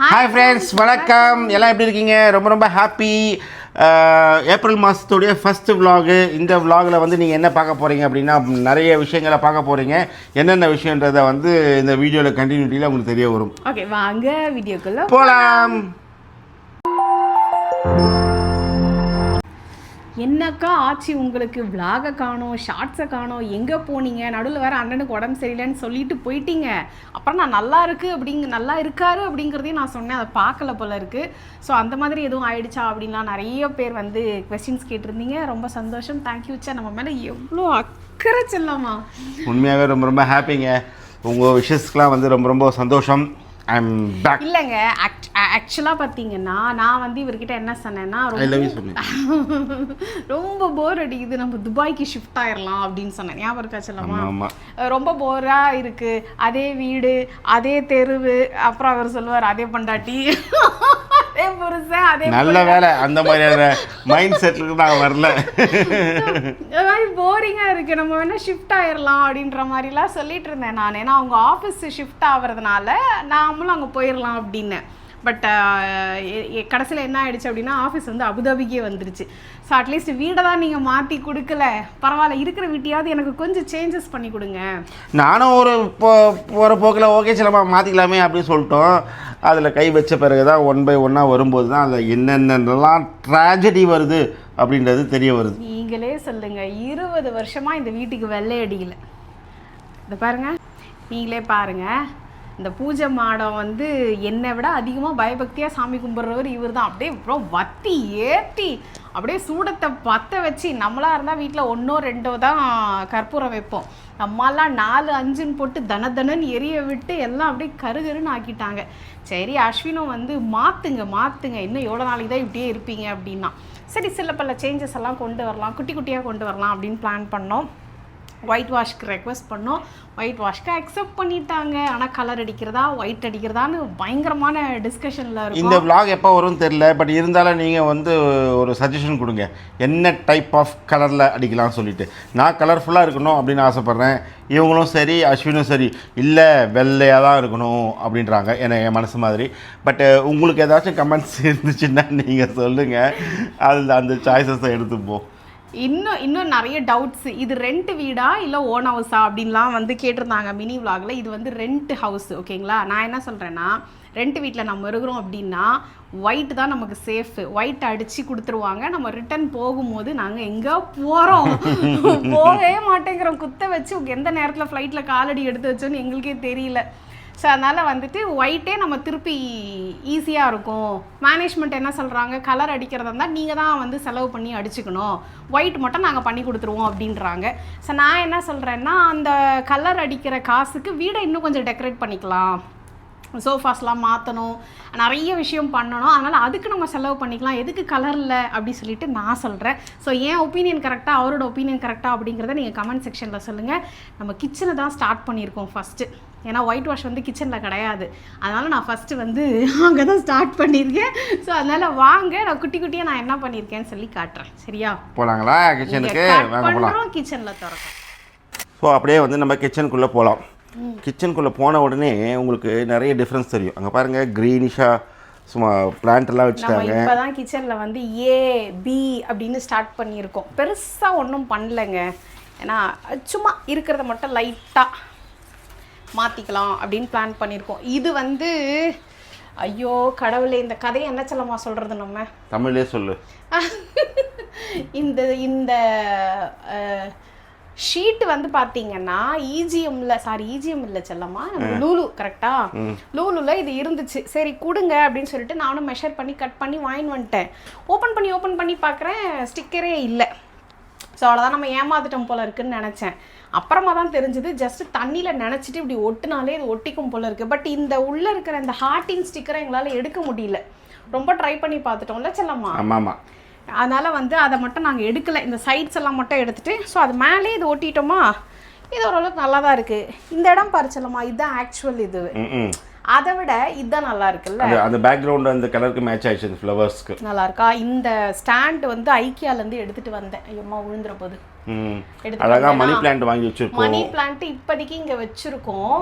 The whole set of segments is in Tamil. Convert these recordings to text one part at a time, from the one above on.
ஹாய் ஃப்ரெண்ட்ஸ் வணக்கம். எல்லாம் எப்படி இருக்கீங்க? ரொம்ப ரொம்ப ஹாப்பி ஏப்ரல் மாதத்துடைய ஃபஸ்ட்டு vlog. இந்த vlogல வந்து நீங்கள் என்ன பார்க்க போகிறீங்க அப்படின்னா நிறைய விஷயங்களை பார்க்க போகிறீங்க என்னென்ன விஷயன்றதை வந்து இந்த வீடியோவில் கண்டினியூட்டியில் உங்களுக்கு தெரிய வரும். ஓகே வாங்க வீடியோக்குள்ள போகலாம் என்னக்கா ஆச்சு? உங்களுக்கு விலாக காணோம் ஷார்ட்ஸை காணோம். எங்கே போனீங்க? நடுவில் வேறு அண்ணனுக்கு உடம்பு சரியில்லைன்னு சொல்லிட்டு போயிட்டீங்க. அப்புறம் நான் நல்லா இருக்குது அப்படிங்க நல்லா இருக்காரு அப்படிங்கிறதையும் நான் சொன்னேன். அதை பார்க்கல போல இருக்குது ஸோ அந்த மாதிரி எதுவும் ஆயிடுச்சா அப்படின்லாம் நிறைய பேர் வந்து கொஸ்டின்ஸ் கேட்டிருந்தீங்க. ரொம்ப சந்தோஷம். தேங்க்யூ சார் நம்ம மேலே எவ்வளோ அக்கறை செல்லாமா? உண்மையாகவே ரொம்ப ரொம்ப ஹாப்பிங்க உங்கள் விஷஸ்க்கெலாம் வந்து ரொம்ப ரொம்ப சந்தோஷம். ஐ எம் பேக் இல்லைங்க ஆக்சுவலாக பார்த்தீங்கன்னா நான் வந்து இவர்கிட்ட என்ன சொன்னேன்னா ரொம்ப ரொம்ப போர் அடிக்குது. நம்ம துபாய்க்கு ஷிஃப்ட் ஆயிடலாம் அப்படின்னு சொன்னேன். ஞாபகம் இருக்கா அஹ் ரொம்ப போரா இருக்கு. அதே வீடு அதே தெருவு. அப்புறம் அவர் சொல்லுவார் அதே பண்டாட்டி. அதே புருஷன் அதே நல்ல வேலை. அந்த மாதிரியான மைண்ட் செட்டுக்கு நான் வரல. போரிங்காக இருக்கு. நம்ம வேணா ஷிஃப்ட் ஆயிடலாம் அப்படின்ற மாதிரிலாம் சொல்லிட்டு இருந்தேன் நான். ஏன்னா அவங்க ஆஃபீஸ் ஷிஃப்ட் ஆகிறதுனால நாமளும் அங்கே போயிடலாம் அப்படின்னு. பட் கடைசியில் என்ன ஆயிடுச்சு அப்படின்னா ஆஃபீஸ் வந்து அபுதாபிக்கே வந்துருச்சு. ஸோ அட்லீஸ்ட் வீடை தான் நீங்கள் மாற்றி கொடுக்கல. பரவாயில்ல இருக்கிற வீட்டையாவது எனக்கு கொஞ்சம் சேஞ்சஸ் பண்ணி கொடுங்க. நானும் ஒரு போ போகிற போக்கில் ஓகே சிலமா மாற்றிக்கலாமே அப்படின்னு சொல்லிட்டோம். அதில் கை வச்ச பிறகு தான் ஒன் பை ஒன்னாக வரும்போது தான் அதில் என்னென்னலாம் ட்ராஜடி வருது அப்படின்றது தெரிய வருது. நீங்களே சொல்லுங்க இருபது வருஷமா இந்த வீட்டுக்கு வெள்ளை அடிக்கல இந்த பாருங்க நீங்களே பாருங்க. இந்த பூஜை மாடம் வந்து என்னை விட அதிகமாக பயபக்தியாக சாமி கும்பிட்றவர் இவர் தான் அப்படியே அப்புறம் வத்தி ஏற்றி அப்படியே சூடத்தை பற்ற வச்சு நம்மளாக இருந்தால் வீட்டில் ஒன்றோ ரெண்டோ தான் கற்பூரம் வைப்போம். நம்மளாம் நாலு அஞ்சுன்னு போட்டு தன தனன்னு எரிய விட்டு எல்லாம் அப்படியே கருகருன்னு ஆக்கிட்டாங்க. சரி அஸ்வினும் வந்து மாற்றுங்க மாற்றுங்க இன்னும் எவ்வளோ நாளைக்கு தான் இப்படியே இருப்பீங்க அப்படின்னா. சரி சில பல சேஞ்சஸ் எல்லாம் கொண்டு வரலாம் குட்டி குட்டியாக கொண்டு வரலாம் அப்படின்னு பிளான் பண்ணோம். ஒயிட் வாஷ்க்கு ரெக்வஸ்ட் பண்ணோம். ஒயிட் வாஷ்க்கு அக்செப்ட் பண்ணிட்டாங்க. ஆனால் கலர் அடிக்கிறதா ஒயிட் அடிக்கிறதான்னு பயங்கரமான டிஸ்கஷனில் இருக்கும். இந்த விளாக் எப்போ வரும்னு தெரில பட் இருந்தாலும் நீங்கள் வந்து ஒரு சஜஷன் கொடுங்க. என்ன டைப் ஆஃப் கலரில் அடிக்கலாம் சொல்லிட்டு. நான் கலர்ஃபுல்லாக இருக்கணும் அப்படின்னு ஆசைப்பட்றேன். இவங்களும் சரி அஸ்வினும் சரி இல்லை வெள்ளையாக தான் இருக்கணும் அப்படின்றாங்க. என என் மனசு மாதிரி. பட் உங்களுக்கு ஏதாச்சும் கமெண்ட்ஸ் இருந்துச்சுன்னா நீங்கள் சொல்லுங்கள் அதில் அந்த சாய்ஸஸை எடுத்துப்போம். இன்னும் இன்னும் நிறைய டவுட்ஸ் இது ரெண்ட் வீடா இல்லை ஓன் ஹவுஸா அப்படின்லாம் வந்து கேட்டிருந்தாங்க மினி vlogல. இது வந்து ரெண்ட் ஹவுஸ் ஓகேங்களா நான் என்ன சொல்கிறேன்னா ரெண்ட் வீட்டில் நம்ம இருக்கிறோம் அப்படின்னா ஒயிட் தான் நமக்கு சேஃப் ஒயிட் அடித்து கொடுத்துருவாங்க. நம்ம ரிட்டர்ன் போகும்போது நாங்கள் எங்கே போகிறோம் போகவே மாட்டேங்கிறோம். குத்த வச்சு எந்த நேரத்தில் ஃப்ளைட்டில் காலடி எடுத்து வச்சோன்னு எங்களுக்கே தெரியல. ஸோ அதனால் வந்துட்டு ஒயிட்டே நம்ம திருப்பி ஈஸியாக இருக்கும். மேனேஜ்மெண்ட் என்ன சொல்கிறாங்க கலர் அடிக்கிறதா இருந்தால் நீங்கள் தான் வந்து செலவு பண்ணி அடிச்சுக்கணும். ஒயிட் மட்டும் நாங்கள் பண்ணி கொடுத்துருவோம் அப்படின்றாங்க. ஸோ நான் என்ன சொல்கிறேன்னா அந்த கலர் அடிக்கிற காசுக்கு வீடை இன்னும் கொஞ்சம் டெக்கரேட் பண்ணிக்கலாம். சோஃபாஸ்லாம் மாற்றணும் நிறைய விஷயம் பண்ணணும். அதனால் அதுக்கு நம்ம செலவு பண்ணிக்கலாம். எதுக்கு கலர் இல்லை அப்படி சொல்லிட்டு நான் சொல்கிறேன் ஸோ என் ஒப்பீனியன் கரெக்டாக அவரோட ஒப்பீனியன் கரெக்டாக அப்படிங்கிறத நீங்கள் கமெண்ட் செக்ஷனில் சொல்லுங்கள் நம்ம கிச்சனை தான் ஸ்டார்ட் பண்ணியிருக்கோம் ஃபஸ்ட்டு ஏன்னா ஒயிட் வாஷ் வந்து கிச்சனில் கிடையாது. அதனால் நான் ஃபஸ்ட்டு வந்து அங்கே தான் ஸ்டார்ட் பண்ணியிருக்கேன். ஸோ அதனால் வாங்க நான் குட்டி குட்டியாக நான் என்ன பண்ணியிருக்கேன்னு சொல்லி காட்டுறேன். சரியா? போகலாங்களா கிச்சனுக்கு கிச்சனில் திறக்கும். ஸோ அப்படியே வந்து நம்ம கிச்சனுக்குள்ளே போகலாம் கிச்சனுக்குள்ளே போன உடனே உங்களுக்கு நிறைய டிஃப்ரென்ஸ் தெரியும். அங்கே பாருங்கள் க்ரீனிஷாக சும்மா plant எல்லாம் வச்சுட்டாங்க. இப்பதான் கிச்சன்ல வந்து ஏ பி அப்படின்னு ஸ்டார்ட் பண்ணியிருக்கோம். பெருசா ஒன்றும் பண்ணலங்க. ஏன்னா சும்மா இருக்கிறத மட்டும் லைட்டா மாத்திக்கலாம் அப்படின்னு பிளான் பண்ணியிருக்கோம். இது வந்து ஐயோ கடவுளே இந்த கதையை என்ன செல்லமா சொல்றது நம்ம? தமிழ்லே சொல்லு. இந்த இந்த ஷீட் வந்து பார்த்தீங்கன்னா இஜிஎம்ல சாரி இஜிஎம் இல்லை செல்லம்மா. நம்ம லூலு கரெக்டா லூலுல இது இருந்துச்சு. சரி கொடுங்க அப்படின்னு சொல்லிட்டு நானும் மெஷர் பண்ணி கட் பண்ணி வாங்கிட்டு வந்துட்டேன். ஓப்பன் பண்ணி ஓப்பன் பண்ணி பார்க்குறேன் ஸ்டிக்கரே இல்லை. ஸோ அவ்வளோதான் நம்ம ஏமாத்திட்டோம் போல இருக்குன்னு நினச்சேன். அப்புறமா தான் தெரிஞ்சது ஜஸ்ட் தண்ணியில் நினச்சிட்டு இப்படி ஒட்டுனாலே இது ஒட்டிக்கும் போல இருக்குது பட் இந்த உள்ளே இருக்கிற இந்த ஹார்ட்டின் ஸ்டிக்கரை எங்களால் எடுக்க முடியல. ரொம்ப ட்ரை பண்ணி பார்த்துட்டோம்ல செல்லம்மா? ஆமாம் அதனால் வந்து அதை மட்டும் நாங்கள் எடுக்கலை. இந்த சைட்ஸ் எல்லாம் மட்டும் எடுத்துட்டு ஸோ அது மேலே இது ஒட்டிட்டோமா? இது ஓரளவுக்கு நல்லா தான் இருக்குது இந்த இடம் பறிச்சலமா இதுதான் ஆக்சுவல் இது. அதை விட இதுதான் நல்லா இருக்குல்ல? அந்த பேக்ரவுண்ட் அந்த கலருக்கு மேட்ச் ஆயிடுச்சு ஃப்ளவர்ஸ்க்கு நல்லா இருக்கா? இந்த ஸ்டாண்ட் வந்து ஐக்கியாலேருந்து எடுத்துகிட்டு வந்தேன். ஐயம்மா விழுந்துற போது. அழகாக மணி? பிளான்ட் வாங்கி வச்சுருக்கோம். மணி பிளான்ட் இப்போதைக்கு இங்கே வச்சுருக்கோம்.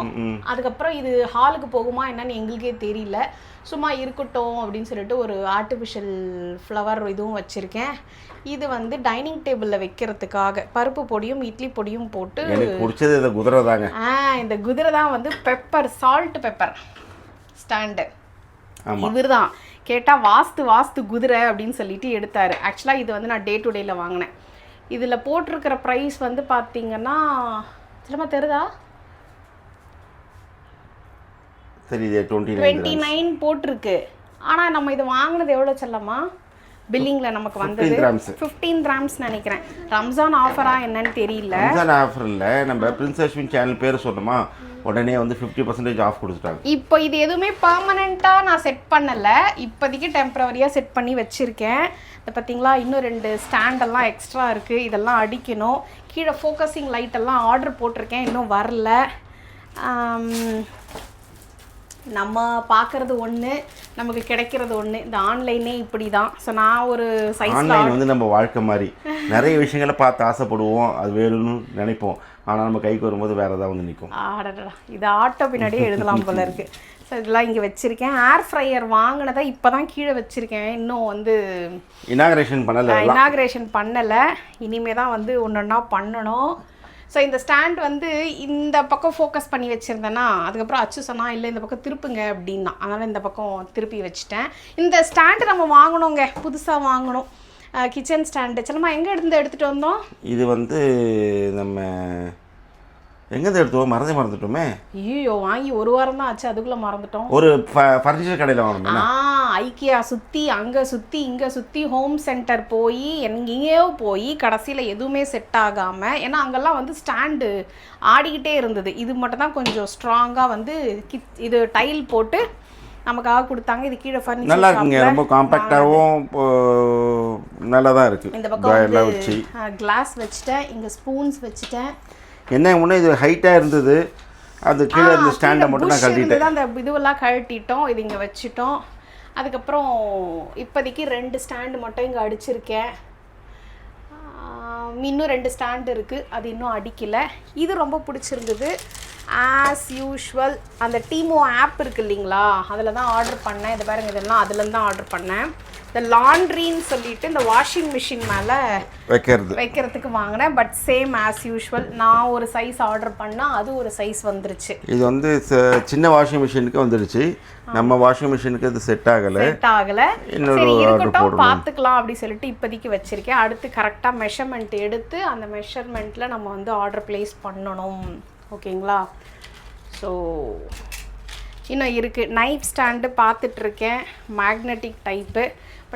அதுக்கப்புறம் இது ஹாலுக்கு போகுமா என்னன்னு எங்களுக்கே தெரியல. சும்மா இருக்கட்டும் அப்படின்னு சொல்லிட்டு ஒரு ஆர்டிஃபிஷியல் ஃப்ளவர் இதுவும் வச்சுருக்கேன். இது வந்து டைனிங் டேபிளில் வைக்கிறதுக்காக பருப்பு பொடியும் இட்லி பொடியும் போட்டு பிடிச்சது இந்த குதிரை தாங்க. ஆ இந்த குதிரை தான் வந்து பெப்பர் சால்ட் பெப்பர் ஸ்டாண்டு இவர் தான் கேட்டால் வாஸ்து வாஸ்து குதிரை அப்படின்னு சொல்லிட்டு எடுத்தார். ஆக்சுவலாக இது வந்து நான் டே டு டேயில் வாங்கினேன். இதில் போட்டிருக்கிற ப்ரைஸ் வந்து பார்த்தீங்கன்னா சிலமா தெரியுதா? தெரியுது டுவெண்ட்டி நைன் போட்டிருக்கு. ஆனால் நம்ம இது வாங்கினது எவ்வளோ செல்லமா பில்லிங்கில் நமக்கு வந்தது. ஃபிஃப்டீன் கிராம்ஸ் நினைக்கிறேன். ரம்ஜான் ஆஃபரா என்னன்னு தெரியல. ரம்ஜான் ஆஃபர் இல்லை. நம்ம பிரின்ஸ் அஸ்வின் சேனல் பேர் சொன்னோமா? உடனே வந்து ஃபிஃப்டி பர்சன்டேஜ் ஆஃப் கொடுத்துட்டாங்க. இப்போ இது எதுவுமே பர்மனெண்ட்டாக நான் செட் பண்ணலை. இப்போதைக்கு டெம்பரவரியாக செட் பண்ணி வச்சுருக்கேன். இது பார்த்தீங்களா? இன்னும் ரெண்டு ஸ்டாண்டெல்லாம் எக்ஸ்ட்ரா இருக்குது இதெல்லாம் அடிக்கணும். கீழே ஃபோக்கஸிங் லைட் எல்லாம் ஆர்டர் போட்டிருக்கேன். இன்னும் வரல. நம்ம பார்க்கறது ஒன்று நமக்கு கிடைக்கிறது ஒன்று இந்த ஆன்லைனே இப்படி தான் ஸோ நான் ஒரு சைஸில் ஆன்லைன் வந்து நம்ம வாழ்க்கை மாதிரி. நிறைய விஷயங்களை பார்த்து ஆசைப்படுவோம். அது வேணும்னு நினைப்போம். ஆனால் நம்ம கைக்கு வரும்போது வேற ஏதாவது வந்து நிற்கும் ஆடடா இது ஆட்டோ பின்னாடியே எழுதலாம் போல இருக்கு. ஸோ இதெல்லாம் இங்கே வச்சுருக்கேன். ஏர் ஃப்ரையர் வாங்கினதை இப்போ தான் கீழே வச்சுருக்கேன். இன்னும் வந்து இனாகரேஷன் பண்ணல இனாக்ரேஷன் பண்ணலை. இனிமே தான் வந்து ஒன்று ஒன்றா பண்ணணும். ஸோ இந்த ஸ்டாண்ட் வந்து இந்த பக்கம் ஃபோக்கஸ் பண்ணி வச்சுருந்தேன்னா அதுக்கப்புறம் அச்சு சொன்னா இல்லை இந்த பக்கம் திருப்புங்க அப்படின்னா. அதனால் இந்த பக்கம் திருப்பி வச்சுட்டேன். இந்த ஸ்டாண்டு நம்ம வாங்கணுங்க. புதுசாக வாங்கணும். கிச்சன் ஸ்டாண்டு சிலமா எங்கே இருந்து எடுத்துகிட்டு வந்தோம்? இது வந்து நம்ம எங்கேருந்து எடுத்தோம் மறந்தே மறந்துட்டோமே. ஐயோ வாங்கி ஒரு வாரம் தான் ஆச்சு அதுக்குள்ளே மறந்துட்டோம். ஒரு ஃபர்னிச்சர் கடையில் வாங்கணும் ஆ ஐக்கியா சுற்றி அங்கே சுற்றி இங்கே சுற்றி ஹோம் சென்டர் போய் எங்கேயோ போய் கடைசியில் எதுவுமே செட் ஆகாமல் ஏன்னா அங்கெல்லாம் வந்து ஸ்டாண்டு ஆடிக்கிட்டே இருந்தது. இது மட்டும் தான் கொஞ்சம் ஸ்ட்ராங்காக வந்து கிச் இது டைல் போட்டு நமக்காக கொடுத்தாங்க. இது கீழே நல்லா ஃபர்னிச்சர் இருக்குங்க ரொம்ப காம்பேக்டாகவும் நல்லா தான் இருக்குது இந்த பக்கம் கிளாஸ் வச்சுட்டேன். இங்கே ஸ்பூன்ஸ் வச்சுட்டேன். என்ன முன்னே இது ஹைட்டாக இருந்தது. அது கீழே இருந்த ஸ்டாண்டை மட்டும் நான் கழட்டிட்டேன். அந்த இதுவெல்லாம் கழட்டிட்டோம். இது இங்கே வச்சுட்டோம். அதுக்கப்புறம் இப்போதைக்கு ரெண்டு ஸ்டாண்டு மட்டும் இங்கே அடிச்சிருக்கேன். இன்னும் ரெண்டு ஸ்டாண்டு இருக்குது அது இன்னும் அடிக்கலை. இது ரொம்ப பிடிச்சிருந்தது. ஆஸ் யூஷுவல் அந்த டீமோ ஆப் இருக்கு இல்லைங்களா? அதில் தான் ஆர்டர் பண்ணேன். இது பாருங்க இதெல்லாம் அதுலேருந்து தான் ஆர்டர் பண்ணேன். இந்த லாண்ட்ரின்னு சொல்லிட்டு இந்த வாஷிங் மிஷின் மேலே வைக்கிறது. வைக்கிறதுக்கு வாங்கினேன். பட் சேம் ஆஸ் யூஷுவல் நான் ஒரு சைஸ் ஆர்டர் பண்ணால் அது ஒரு சைஸ் வந்துருச்சு. இது வந்து சின்ன வாஷிங் மிஷினுக்கு வந்துடுச்சு நம்ம வாஷிங் மிஷினுக்கு இது செட் ஆகலை. செட் ஆகல. சரி இருக்கட்டும். பார்த்துக்கலாம் அப்படி சொல்லிட்டு இப்போதைக்கு வச்சிருக்கேன். அடுத்து கரெக்டாக மெஷர்மெண்ட் எடுத்து அந்த மெஷர்மெண்ட்டில் நம்ம வந்து ஆர்டர் ப்ளேஸ் பண்ணணும். ஓகேங்களா ஸோ இன்னும் இருக்குது நைஃப் ஸ்டாண்டு பார்த்துட்ருக்கேன் மேக்னெட்டிக் டைப்பு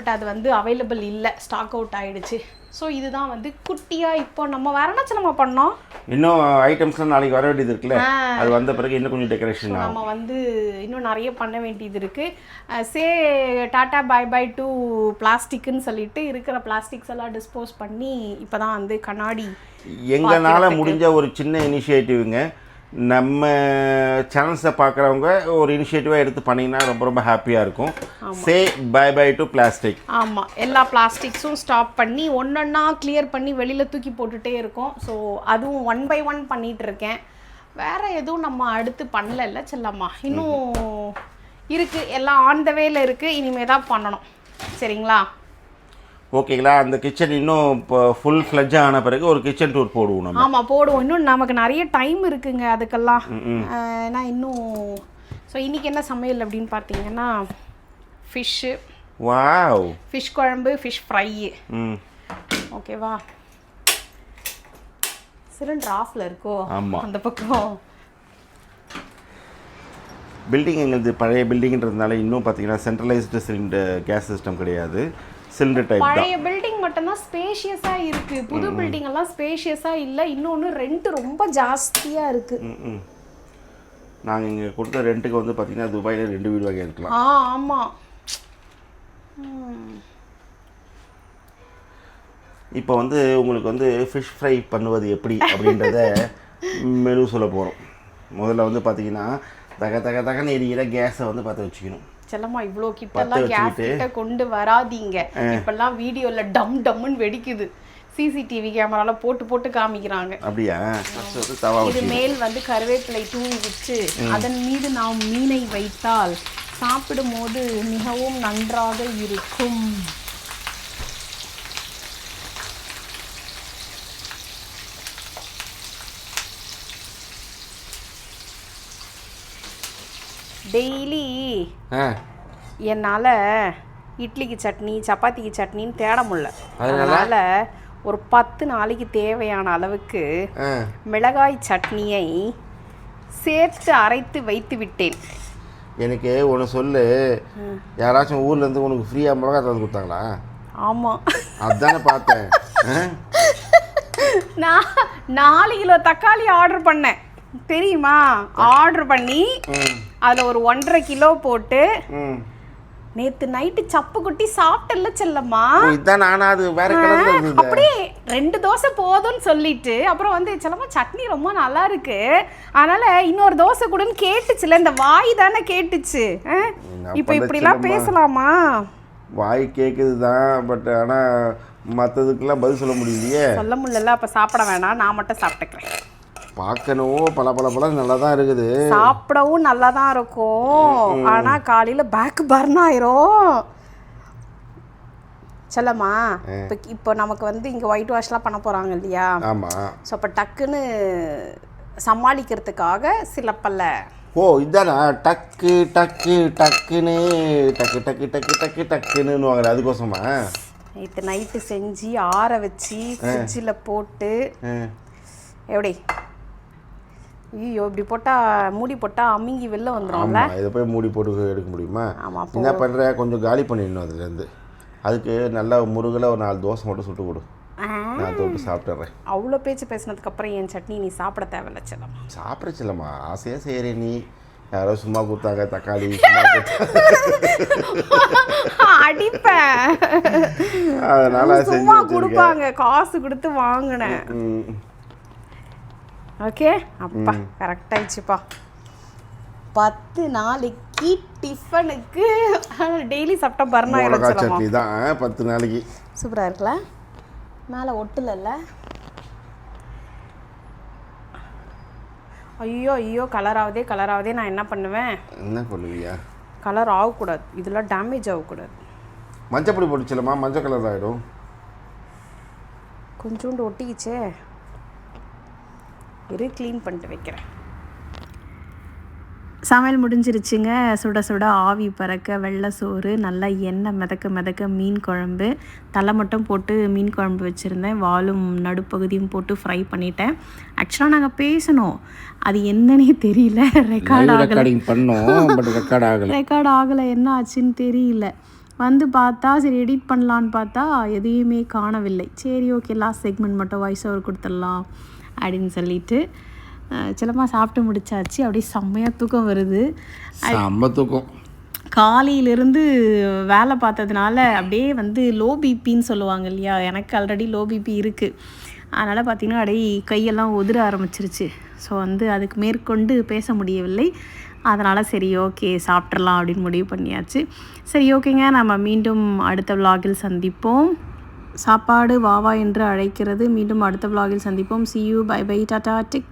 பட் அது வந்து அவைலபிள் இல்லை ஸ்டாக் அவுட் ஆயிடுச்சு. ஸோ இதுதான் வந்து குட்டியாக இப்போ நம்ம வேற என்னாச்சும் நம்ம பண்ணோம்? இன்னும் ஐட்டம்ஸ்லாம் நாளைக்கு வர வேண்டியது இருக்குல்ல? அது வந்த பிறகு இன்னும் கொஞ்சம் டெக்கரேஷன் நம்ம வந்து இன்னும் நிறைய பண்ண வேண்டியது இருக்குது say tata bye bye to பிளாஸ்டிக்னு சொல்லிட்டு இருக்கிற பிளாஸ்டிக்ஸ் எல்லாம் டிஸ்போஸ் பண்ணி இப்போ தான் வந்து கண்ணாடி எங்களால் முடிஞ்ச ஒரு சின்ன இனிஷியேட்டிவ்ங்க நம்ம சேனல்ஸை பார்க்குறவங்க ஒரு இனிஷியேட்டிவாக எடுத்து பண்ணிங்கன்னா ரொம்ப ரொம்ப ஹாப்பியாக இருக்கும். Say bye bye to plastic ஆமாம் எல்லா பிளாஸ்டிக்ஸும் ஸ்டாப் பண்ணி ஒன்றொன்னா கிளியர் பண்ணி வெளியில் தூக்கி போட்டுட்டே இருக்கோம். ஸோ அதுவும் ஒன் பை ஒன் பண்ணிட்டு இருக்கேன். வேற எதுவும் நம்ம அடுத்து பண்ணல செல்லம்மா. இன்னும் இருக்குது எல்லாம் ஆன் த வேல இருக்குது இனிமே தான் பண்ணணும். சரிங்களா? ஓகேங்களா? அந்த கிச்சன் இன்னும் இப்போ ஃபுல் ஃப்ளட்ஜாக ஆன பிறகு ஒரு கிச்சன் டூர் போடுவோம் நம்ம. ஆமாம் போடுவோம். இன்னும் நமக்கு நிறைய டைம் இருக்குங்க அதுக்கெல்லாம். ஏன்னா இன்னும் ஸோ இன்னைக்கு என்ன சமையல் அப்படின்னு பார்த்தீங்கன்னா ஃபிஷ்ஷு வாவ். ஃபிஷ் குழம்பு ஃபிஷ் ஃப்ரை ம். ஓகேவா சிலிண்டர் ஆஃப்ல இருக்கோ? ஆமா. அந்த பக்கம். பில்டிங் எங்களுது பழைய பில்டிங்ன்றதுனால இன்னும் பார்த்தீங்கன்னா சென்ட்ரலைஸ்டு சிலிண்டர் கேஸ் சிஸ்டம் கிடையாது. சிலிண்டர் டைப் பழைய பில்டிங் மட்டும்தான் ஸ்பேஷியஸாக இருக்கு. புது பில்டிங் எல்லாம் ஸ்பேஷியஸாக இல்லை. இன்னொன்று ரெண்ட் ரொம்ப ஜாஸ்தியாக இருக்கு. ம் நாங்கள் இங்கே கொடுத்த ரெண்ட்டுக்கு வந்து பார்த்தீங்கன்னா துபாயில் ரெண்டு வீடு வாங்கியிருக்கலாம் ஆ ஆமாம் இப்போ வந்து உங்களுக்கு வந்து ஃபிஷ் ஃப்ரை பண்ணுவது எப்படி அப்படின்றத மெனு சொல்ல போகிறோம் முதல்ல வந்து பார்த்தீங்கன்னா தக தக தகன்னு எரியிற கேஸை வந்து பற்ற வச்சுக்கணும். செல்லம்மா இவ்வளோ கிட்டலாம் கேஸ். கிட்ட கொண்டு வராதீங்க. இப்பெல்லாம் வீடியோல டம் டம்முன்னு வெடிக்குது. சிசிடிவி கேமரால போட்டு போட்டு காமிக்கிறாங்க. அப்படியா? இது மேல் வந்து கருவேப்பிலை தூவி விட்டு அதன் மீது நாம் மீனை வைத்தால் சாப்பிடும்போது மிகவும் நன்றாக இருக்கும். டெய்லி என்னால் இட்லிக்கு சட்னி சப்பாத்திக்கு சட்னின்னு தேட முடியல. அதனால? ஒரு பத்து நாளைக்கு தேவையான அளவுக்கு மிளகாய் சட்னியை சேர்த்து அரைத்து வைத்து விட்டேன். எனக்கு ஒன்று சொல்லு. யாராச்சும் ஊர்ல இருந்து உனக்கு ஃப்ரீயாக மிளகா தந்து கொடுத்தாங்களா? ஆமாம் அதானே பார்த்தேன்? நான் நாலு கிலோ தக்காளி ஆர்டர் பண்ணேன். தெரியுமா? ஆர்டர் பண்ணி அதில் ஒரு ஒன்றரை கிலோ போட்டு நேற்று நைட்டு சப்பு குட்டி சாப்பிட்டல செல்லம்மா. இதான் நானா அது வேற கலர்ல அப்படியே ரெண்டு தோசை போதும்னு சொல்லிட்டு அப்புறம் வந்து செல்லம்மா சட்னி ரொம்ப நல்லா இருக்கு. அதனால இன்னொரு தோசை கொடுன்னு கேட்டுச்சுல இந்த வாய் தானே கேட்டுச்சு. இப்போ இப்படிலாம்? பேசலாமா? வாய் கேட்குது தான் பட் ஆனால் மற்றதுக்கெல்லாம் பதில் சொல்ல முடியலையே. சொல்ல முடியல அப்ப சாப்பிட வேணாம் நான் மட்டும் சாப்பிட்டுக்கிறேன். பார்க்கணும். பல பல பல நல்லா தான் இருக்குது. சாப்பிடவும் நல்லா தான் இருக்கும் ஆனா காலையில பேக் பர்ன் ஆயிரும். செல்லம்மா இப்போ இப்போ நமக்கு வந்து இங்க ஒயிட் வாஷ்லாம் பண்ண போறாங்க இல்லையா? ஆமாம் ஸோ அப்போ டக்குன்னு சமாளிக்கிறதுக்காக சில பல ஓ இதானா? டக்கு டக்கு டக்குன்னு டக்கு டக்கு டக்கு டக்கு டக்குன்னு வாங்கல அதுக்கோசமா? நேற்று நைட்டு செஞ்சு ஆற வச்சு ஃப்ரிட்ஜில் போட்டு. எப்படி? ஐயோ இப்படி போட்டால் மூடி போட்டால் அமுங்கி வெளில வந்துடும்ல இதை போய் மூடி போட்டு எடுக்க முடியுமா? என்ன பண்ணுற கொஞ்சம் காலி பண்ணிடணும் அதுலேருந்து. அதுக்கு நல்லா முருகில் ஒரு நாலு தோசை மட்டும் சுட்டு கொடு. நான் தொட்டு சாப்பிட்டுறேன். அவ்வளோ பேச்சு பேசினதுக்கு அப்புறம் என் சட்னி நீ சாப்பிட தேவையில்ல செல்லம். சாப்பிடச்சில்லம்மா ஆசையாக செய்கிறே நீ. யாரோ சும்மா கொடுத்தாங்க தக்காளி. அடிப்பேன். அதனால செஞ்சு சும்மா கொடுப்பாங்க காசு கொடுத்து வாங்கினேன். ஓகே? அப்பா கரெக்ட் ஆயிடுச்சுப்பா. பத்து நாளைக்கு டிஃபனுக்கு டெய்லி சாப்பிட்டா பர்ன் மிளகா ஆயிடும் சட்னி தான் பத்து நாளைக்கு. சூப்பராக இருக்குல்ல? மேலே ஒட்டலல்ல? ஐயோ ஐயோ கலர் ஆகுதே கலர் ஆகுதே நான் என்ன பண்ணுவேன்? என்ன பண்ணுவியா? கலர் ஆகக்கூடாது இதெல்லாம் டேமேஜ் ஆகக்கூடாது மஞ்சப்பொடி போட்டுச்சலம்மா மஞ்சள் கலர் ஆகிடும் கொஞ்சோண்டு ஒட்டிக்கிச்சே. இரு க்ளீன் பண்ணிட்டு வைக்கிறேன். சமையல் முடிஞ்சிருச்சுங்க. சுட சுட ஆவி பறக்க வெள்ளை சோறு நல்லா எண்ணெய் மிதக்க மிதக்க மீன் குழம்பு. தலை மட்டும் போட்டு மீன் குழம்பு வச்சுருந்தேன். வாலும் நடுப்பகுதியும் போட்டு ஃப்ரை பண்ணிட்டேன். ஆக்சுவலாக நாங்கள் பேசணும். அது என்னன்னே தெரியல. ரெக்கார்ட் ஆகலை. ரெக்கார்டிங் பண்ணோம் பட் ரெக்கார்ட் ஆகலை. ரெக்கார்ட் ஆகலை. என்ன ஆச்சுன்னு தெரியல. வந்து பார்த்தா சரி எடிட் பண்ணலான்னு பார்த்தா எதையுமே காணவில்லை. சரி ஓகே லாஸ்ட் செக்மெண்ட் மட்டும் வாய்ஸ் ஓவர் கொடுத்துடலாம். அப்படின்னு சொல்லிட்டு சிலமா சாப்பிட்டு முடிச்சாச்சு. அப்படியே செம்மையாக தூக்கம் வருது. செம்ம தூக்கம். காலையிலேருந்து வேலை பார்த்ததுனால அப்படியே வந்து லோ பிபின்னு சொல்லுவாங்க இல்லையா? எனக்கு ஆல்ரெடி லோ பிபி இருக்குது அதனால் பார்த்திங்கன்னா அப்படியே கையெல்லாம் உதிர ஆரம்பிச்சிருச்சு. ஸோ வந்து அதுக்கு மேற்கொண்டு பேச முடியவில்லை. அதனால் சரி ஓகே சாப்பிட்றலாம் அப்படின்னு முடிவு பண்ணியாச்சு. சரி ஓகேங்க நம்ம மீண்டும் அடுத்த விலாகில் சந்திப்போம். சாப்பாடு வாவா என்று அழைக்கிறது. மீண்டும் அடுத்த விலாகில் சந்திப்போம். See you bye bye Tata take